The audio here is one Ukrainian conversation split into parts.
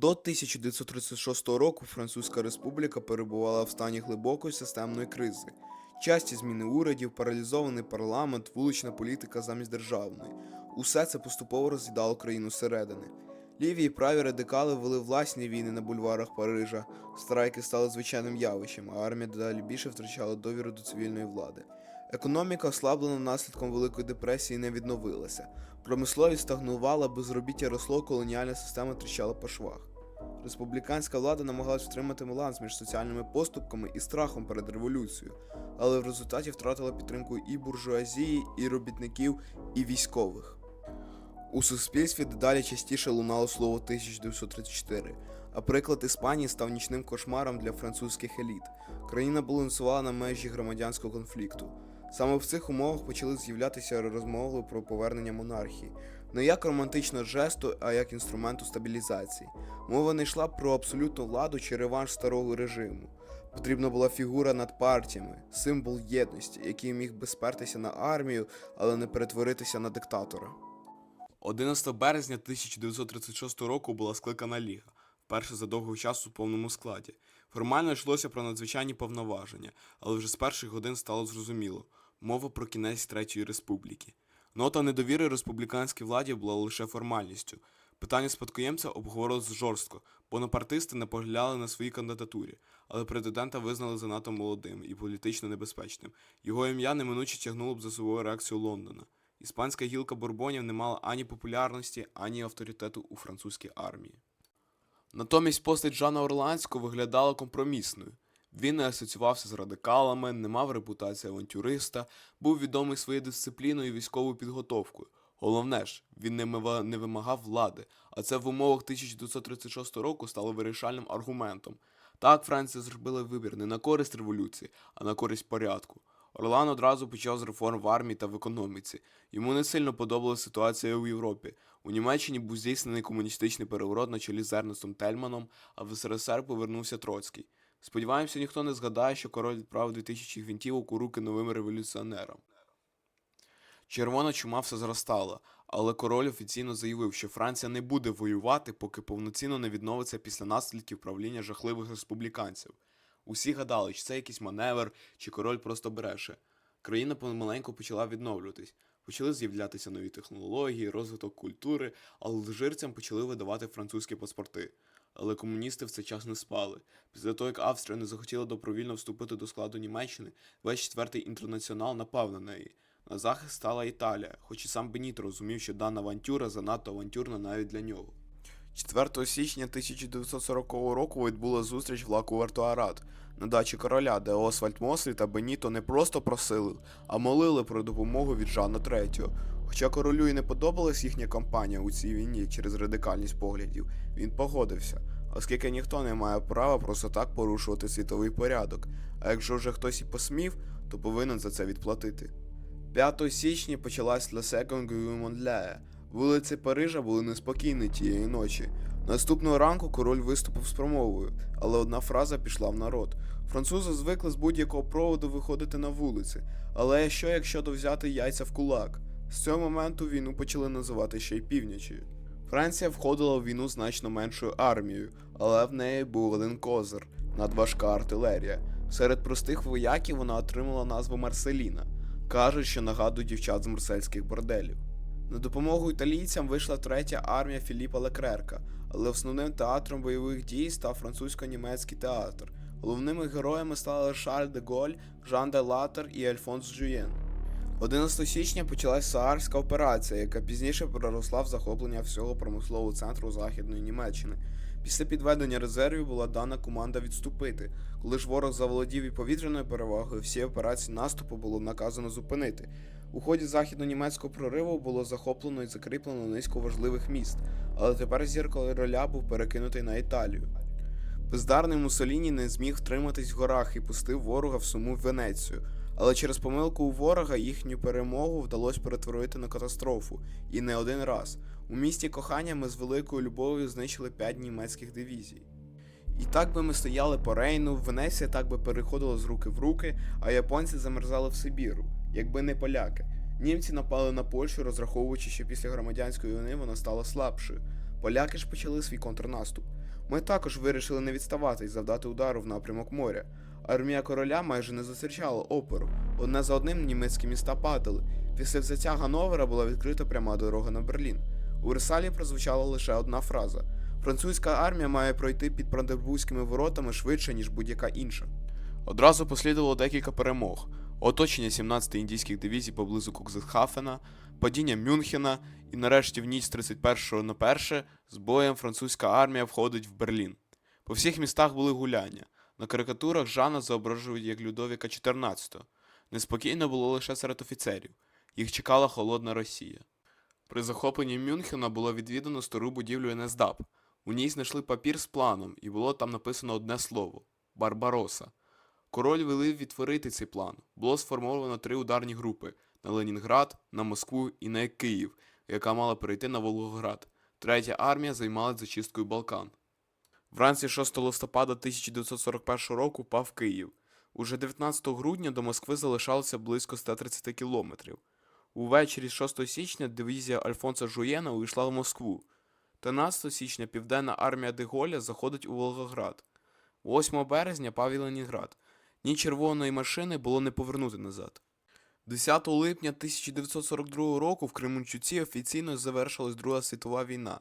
До 1936 року Французька Республіка перебувала в стані глибокої системної кризи. Часті зміни урядів, паралізований парламент, вулична політика замість державної. Усе це поступово роз'їдало країну зсередини. Ліві і праві радикали вели власні війни на бульварах Парижа, страйки стали звичайним явищем, а армія дедалі більше втрачала довіру до цивільної влади. Економіка, ослаблена наслідком Великої депресії, не відновилася. Промисловість стагнувала, безробіття росло, колоніальна система тріщала по швах. Республіканська влада намагалась втримати баланс між соціальними поступками і страхом перед революцією, але в результаті втратила підтримку і буржуазії, і робітників, і військових. У суспільстві дедалі частіше лунало слово 1934, а приклад Іспанії став нічним кошмаром для французьких еліт. Країна балансувала на межі громадянського конфлікту. Саме в цих умовах почали з'являтися розмови про повернення монархії, не як романтичного жесту, а як інструменту стабілізації. Мова не йшла про абсолютну владу чи реванш старого режиму. Потрібна була фігура над партіями, символ єдності, який міг би спертися на армію, але не перетворитися на диктатора. 11 березня 1936 року була скликана Ліга, вперше за довгий час у повному складі. Формально йшлося про надзвичайні повноваження, але вже з перших годин стало зрозуміло мова про кінець Третьої республіки. Нота недовіри республіканській владі була лише формальністю. Питання спадкоємця обговорилось жорстко, бонапартисти не погляли на своїй кандидатурі, але президента визнали занадто молодим і політично небезпечним. Його ім'я неминуче тягнуло б за собою реакцію Лондона. Іспанська гілка бурбонів не мала ані популярності, ані авторитету у французькій армії. Натомість постать Жана Орландського виглядала компромісною. Він не асоціювався з радикалами, не мав репутації авантюриста, був відомий своєю дисципліною і військовою підготовкою. Головне ж, він не, вимагав влади, а це в умовах 1936 року стало вирішальним аргументом. Так Франція зробила вибір не на користь революції, а на користь порядку. Орлан одразу почав з реформ в армії та в економіці. Йому не сильно подобалася ситуація у Європі. У Німеччині був здійснений комуністичний переворот на чолі з Ернестом Тельманом, а в СРСР повернувся Троцький. Сподіваємося, ніхто не згадає, що король відправив 2000 гвинтівок у руки новим революціонерам. Червона чума все зростала, але король офіційно заявив, що Франція не буде воювати, поки повноцінно не відновиться після наслідків правління жахливих республіканців. Усі гадали, чи це якийсь маневр, чи король просто бреше. Країна помаленьку почала відновлюватись. Почали з'являтися нові технології, розвиток культури, а алжирцям почали видавати французькі паспорти. Але комуністи в цей час не спали. Після того, як Австрія не захотіла добровільно вступити до складу Німеччини, весь четвертий інтернаціонал напав на неї. На захист стала Італія, хоч і сам Беніто розумів, що дана авантюра занадто авантюрна навіть для нього. 4 січня 1940 року відбула зустріч в Лаку на дачі короля, де Освальд Мослі та Беніто не просто просили, а молили про допомогу від Жана III. Хоча королю і не подобалась їхня кампанія у цій війні через радикальність поглядів, він погодився, оскільки ніхто не має права просто так порушувати світовий порядок, а якщо вже хтось і посмів, то повинен за це відплатити. 5 січня почалась Seconde Guerre. Вулиці Парижа були неспокійні тієї ночі. Наступного ранку король виступив з промовою, але одна фраза пішла в народ. Французи звикли з будь-якого проводу виходити на вулиці. Але що якщо довзяти яйця в кулак? З цього моменту війну почали називати ще й північі. Франція входила в війну значно меншою армією, але в неї був один козир надважка артилерія. Серед простих вояків вона отримала назву Марселіна. Кажуть, що нагадує дівчат з марсельських борделів. На допомогу італійцям вийшла третя армія Філіпа Лекрерка, але основним театром бойових дій став французько-німецький театр. Головними героями стали Шарль де Голь, Жан де Латер і Альфонс Жюєн. 11 січня почалась Саарська операція, яка пізніше проросла в захоплення всього промислового центру Західної Німеччини. Після підведення резервів була дана команда відступити. Коли ж ворог заволодів і повітряною перевагою, всі операції наступу було наказано зупинити. У ході західно-німецького прориву було захоплено і закріплено низку важливих міст, але тепер зірка роля був перекинутий на Італію. Бездарний Муссоліні не зміг втриматись в горах і пустив ворога в саму Венецію. Але через помилку у ворога їхню перемогу вдалося перетворити на катастрофу, і не один раз. У місті кохання ми з великою любов'ю знищили п'ять німецьких дивізій. І так би ми стояли по Рейну, Венеція так би переходила з руки в руки, а японці замерзали в Сибіру, якби не поляки. Німці напали на Польщу, розраховуючи, що після громадянської війни вона стала слабшою. Поляки ж почали свій контрнаступ. Ми також вирішили не відставати і завдати удару в напрямок моря. Армія короля майже не зустрічала опору. Одне за одним німецькі міста падали. Після взяття Гановера була відкрита пряма дорога на Берлін. У Версалі прозвучала лише одна фраза: французька армія має пройти під Бранденбурзькими воротами швидше, ніж будь-яка інша. Одразу послідувало декілька перемог: оточення 17 індійських дивізій поблизу Кукзетхафена, падіння Мюнхена і нарешті в ніч з 31 на 1 з боєм французька армія входить в Берлін. По всіх містах були гуляння. На карикатурах Жана зображують як Людовіка XIV. Неспокійно було лише серед офіцерів. Їх чекала холодна Росія. При захопленні Мюнхена було відвідано стару будівлю НСДАП. У ній знайшли папір з планом, і було там написано одне слово Барбароса. Король велив відтворити цей план. Було сформовано три ударні групи на Ленінград, на Москву і на Київ, яка мала перейти на Волгоград. Третя армія займалась зачисткою Балкан. Вранці 6 листопада 1941 року пав Київ. Уже 19 грудня до Москви залишалося близько 130 кілометрів. Увечері 6 січня дивізія Альфонса Жуєна увійшла в Москву. 13 січня Південна армія Деголя заходить у Волгоград. 8 березня пав і Ленінград. Ні червоної машини було не повернути назад. 10 липня 1942 року в Кременчуці офіційно завершилась Друга світова війна.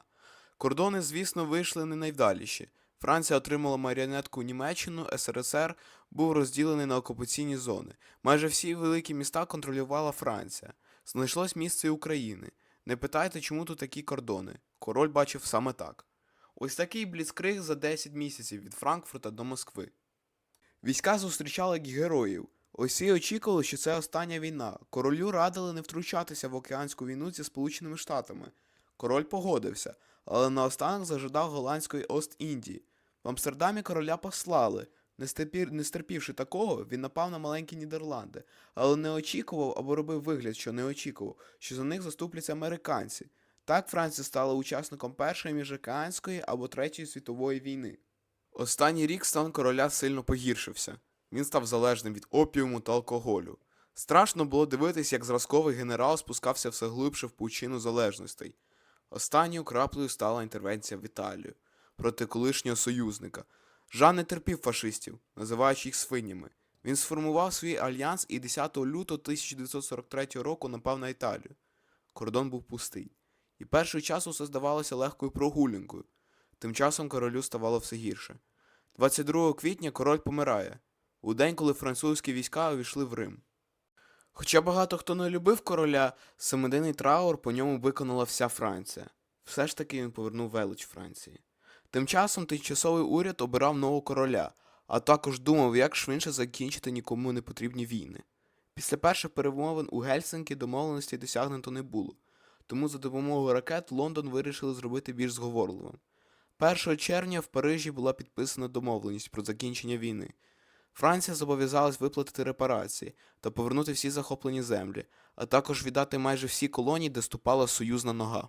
Кордони, звісно, вийшли не найвдаліші. Франція отримала маріонетку Німеччину, СРСР був розділений на окупаційні зони. Майже всі великі міста контролювала Франція. Знайшлось місце і України. Не питайте, чому тут такі кордони. Король бачив саме так. Ось такий бліцкриг за 10 місяців від Франкфурта до Москви. Війська зустрічали як героїв. Усі очікували, що це остання війна. Королю радили не втручатися в океанську війну зі Сполученими Штатами. Король погодився, але наостанок зажадав голландської Ост-Індії. В Амстердамі короля послали. Не, стерпівши такого, він напав на маленькі Нідерланди, але не очікував або робив вигляд, що не очікував, що за них заступляться американці. Так Франція стала учасником Першої міжокеанської або Третьої світової війни. Останній рік стан короля сильно погіршився. Він став залежним від опіуму та алкоголю. Страшно було дивитись, як зразковий генерал спускався все глибше в пучину залежностей. Останньою краплею стала інтервенція в Італію проти колишнього союзника. Жан не терпів фашистів, називаючи їх свинями. Він сформував свій альянс і 10 лютого 1943 року напав на Італію. Кордон був пустий. І перший час усе здавалося легкою прогулянкою. Тим часом королю ставало все гірше. 22 квітня король помирає, у день, коли французькі війська увійшли в Рим. Хоча багато хто не любив короля, семиденний траур по ньому виконала вся Франція. Все ж таки він повернув велич Франції. Тим часом тимчасовий уряд обирав нового короля, а також думав, як швидше закінчити нікому не потрібні війни. Після перших перемовин у Гельсинкі домовленості досягнуто не було, тому за допомогою ракет Лондон вирішили зробити більш зговорливим. 1 червня в Парижі була підписана домовленість про закінчення війни. Франція зобов'язалась виплатити репарації та повернути всі захоплені землі, а також віддати майже всі колонії, де ступала союзна нога.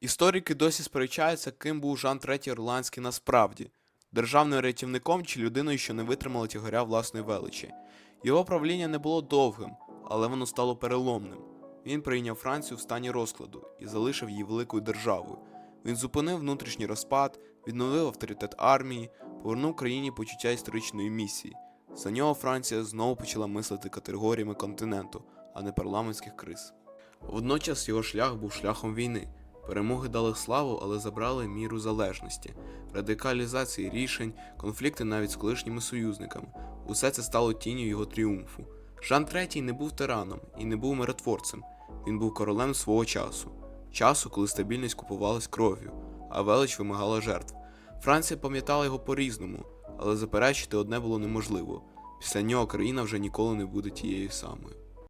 Історики досі сперечаються, ким був Жан III Орландський насправді державним рятівником чи людиною, що не витримала тягаря власної величі. Його правління не було довгим, але воно стало переломним. Він прийняв Францію в стані розкладу і залишив її великою державою. Він зупинив внутрішній розпад, відновив авторитет армії, повернув країні почуття історичної місії. За нього Франція знову почала мислити категоріями континенту, а не парламентських криз. Водночас його шлях був шляхом війни. Перемоги дали славу, але забрали міру залежності, радикалізації рішень, конфлікти навіть з колишніми союзниками. Усе це стало тінню його тріумфу. Жан III не був тираном і не був миротворцем. Він був королем свого часу, часу, коли стабільність купувалась кров'ю, а велич вимагала жертв. Франція пам'ятала його по-різному, але заперечити одне було неможливо. Після нього країна вже ніколи не буде тією самою.